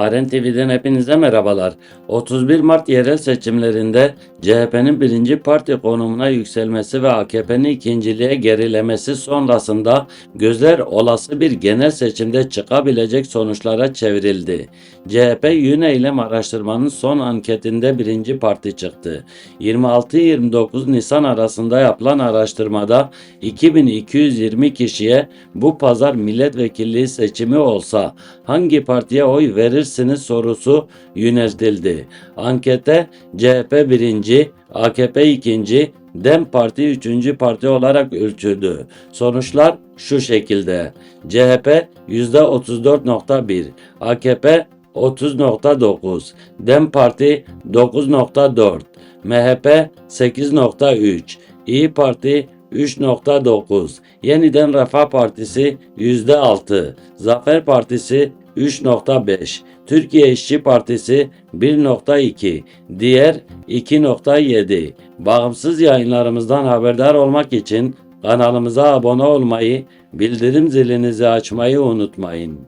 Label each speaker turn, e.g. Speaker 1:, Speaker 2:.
Speaker 1: Aren TV'den hepinize merhabalar. 31 Mart yerel seçimlerinde CHP'nin birinci parti konumuna yükselmesi ve AKP'nin ikinciliğe gerilemesi sonrasında gözler olası bir genel seçimde çıkabilecek sonuçlara çevrildi. CHP Yüneylem araştırmanın son anketinde birinci parti çıktı. 26-29 Nisan arasında yapılan araştırmada 2220 kişiye bu pazar milletvekilliği seçimi olsa hangi partiye oy verirsiniz sorusu yöneltildi. Ankete CHP birinci, AKP ikinci, DEM Parti üçüncü parti olarak ölçüldü. Sonuçlar şu şekilde. CHP %34.1, AKP 30.9, DEM Parti 9.4, MHP 8.3, İyi Parti 3.9, Yeniden Refah Partisi %6, Zafer Partisi 3.5, Türkiye İşçi Partisi 1.2, diğer 2.7. Bağımsız yayınlarımızdan haberdar olmak için kanalımıza abone olmayı, bildirim zilinizi açmayı unutmayın.